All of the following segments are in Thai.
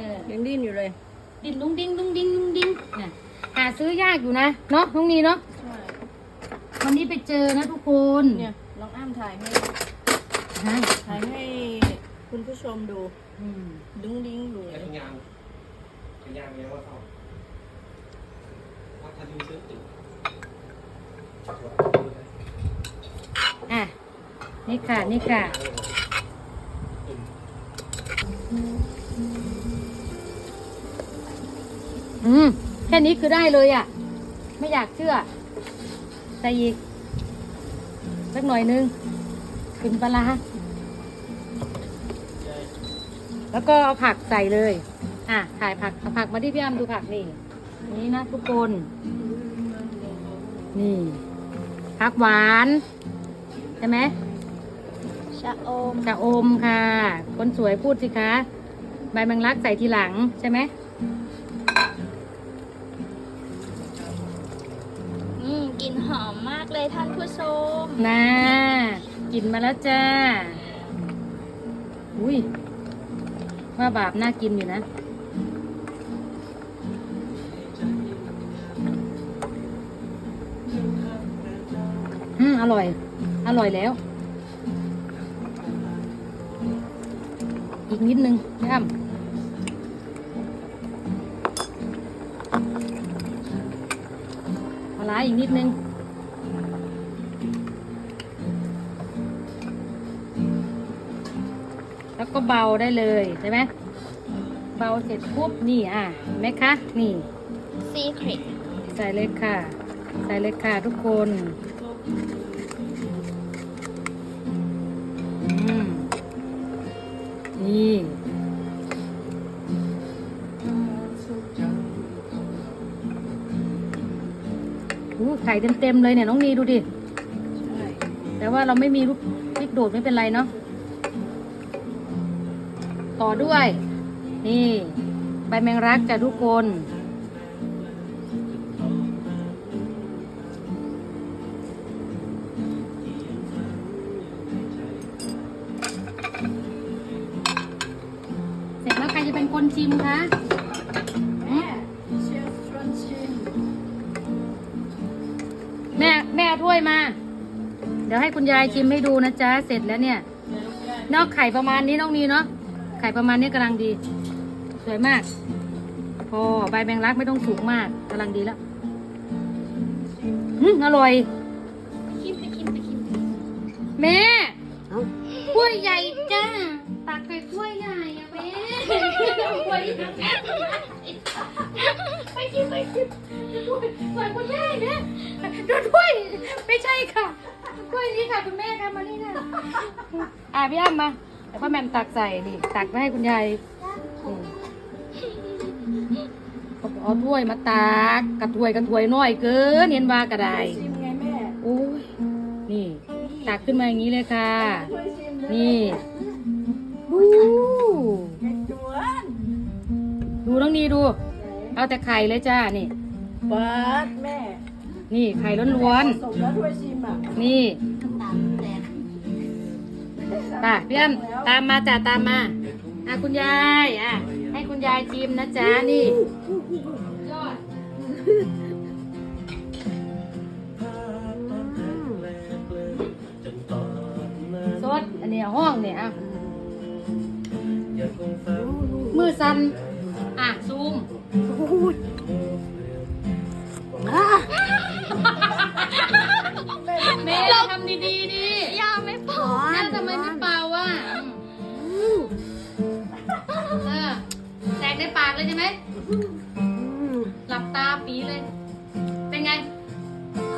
เออยังดิ้นอยู่เลย ดินดุ้งดิ้งดุ้งดิ้งดุ้งดิ้งน่ะหาซื้อยากอยู่นะเนาะน้องนีเนาะใช่วันนี้ไปเจอนะทุกคนเนี่ยน้องอ้ำถ่ายให้ฮะถ่ายให้คุณผู้ชมดูอืมดึงดิ้งดูไอ้ทุกอย่างทุกอย่างเรียกว่าเขาถ้าทันทีซื้อติดอะนี่ค่ะนี่ค่ะ อืมแค่นี้คือได้เลยอะ ไม่อยากเชื่อใส่อีกสักหน่อยนึงขึ้นปลาร้าแล้วก็เอาผักใส่เลย อะถ่ายผักเอาผักมาที่พี่อ้ำดูผักนี่ นี่นะทุกคน นี่ ผักหวาน ใช่ไหมชะอมชะอมค่ะ คนสวยพูดสิคะ ใบแมงลักใส่ทีหลังใช่ไหม กลิ่นหอมมากเลยท่านผู้ชมน่ากินมาแล้วจ้า อุ้ยว่าบาปน่ากินอยู่นะ อืม อร่อย อร่อยแล้ว อีกนิดนึงย่ำ ปลาร้าอีกนิดนึงแล้วก็เบาได้เลยใช่ไหมเบาเสร็จปุ๊บนี่อะเห็นไหมคะนี่ซีเครตใส่เลยค่ะ ใส่เลยค่ะทุกคน อู้ไข่เต็มๆเลยเนี่ยน้องนีดูดิใช่แต่ว่าเราไม่มีลูกพริกโดดไม่เป็นไรเนาะ ต่อด้วย นี่ ใบแมงรักจ้ะทุกคนเสร็จแล้วใครจะเป็นคนชิมคะ ม่เอาถ้วยมา เดี๋ยวให้คุณยายชิมให้ดูนะจ๊ะ เสร็จแล้วเนี่ย นอกไข่ประมาณนี้น้องนีเนาะ ไข่ประมาณนี้กำลังดี สวยมาก พอใบแมงลักไม่ต้องสุกมากกำลังดีแล้วอืมอร่อยคิมไปคิมไปคิมแม่ถ้วยใหญ่จ้า ตักใส่ถ้วยใหญ่อะแม่ถ้วยใหญ่ ไปกินไปกินถ้วยถ้วยคุณแม่เนี่ยดูถ้วยไม่ใช่ค่ะถ้วยนี้ค่ะคุณแม่ค่ะมานี่ค่ะอะพี่อ้ำมาแล้วพ่อแม่มตักใส่นี่ตักไว้ให้คุณยายอืมเอาถ้วยมาตักกระถ้วยกระถ้วยน้อยเกินเห็นว่ากระไดชิมไงแม่โอ้ยนี่ ตักขึ้นมาอย่างนี้เลยค่ะช่วยชิมด้วยนี่ดูแกงจวนดู น้องนีดู เอาแต่ไข่เลยจ้านี่เปิดแม่นี่ไข่ล้วนผสมแล้วช่วยชิมอะๆนี่ป่ะพี่อ้ำตามมาจ้าตามมาอะคุณยายอะให้คุณยายชิมนะจ๊ะนี่ยอดสดอันเนี้ยห้องเนี่ยอะมือสั่น อะซูมแม่ทำดีๆดิย่าไม่พอแม่ทำไมไม่เป่าอะเออแตกในปากเลยใช่ไหมหลับตาปีเลย เป็นไง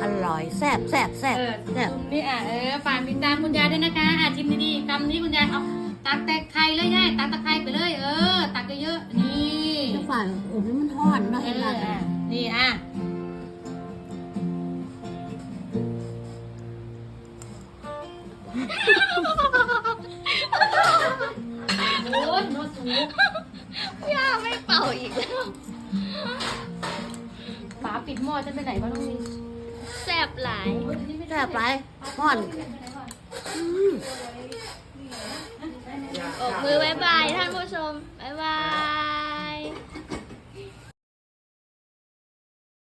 อร่อยแซ่บแซ่บแซ่บเออแซ่บซูมนี่อะเออฝากติดตามคุณยายด้วยนะคะอะชิมดีๆคำนี้คุณยายเอาตักแตกไข่เลยยายตักตะไคร้ไปเลย เออ ตักเยอะๆนี่ ทุกฝ่ายอบนี่มันทอดเนาะเอเห็นอไหมอะนี่อะโอ้ยโนสูย่าไม่เป่าอีกแล้วฝาปิดหม้อจะไปไหนวะน้องนี่แซ่บหลายแซ่บไปห่อนออกมือบายบายท่านผู้ชมบายบาย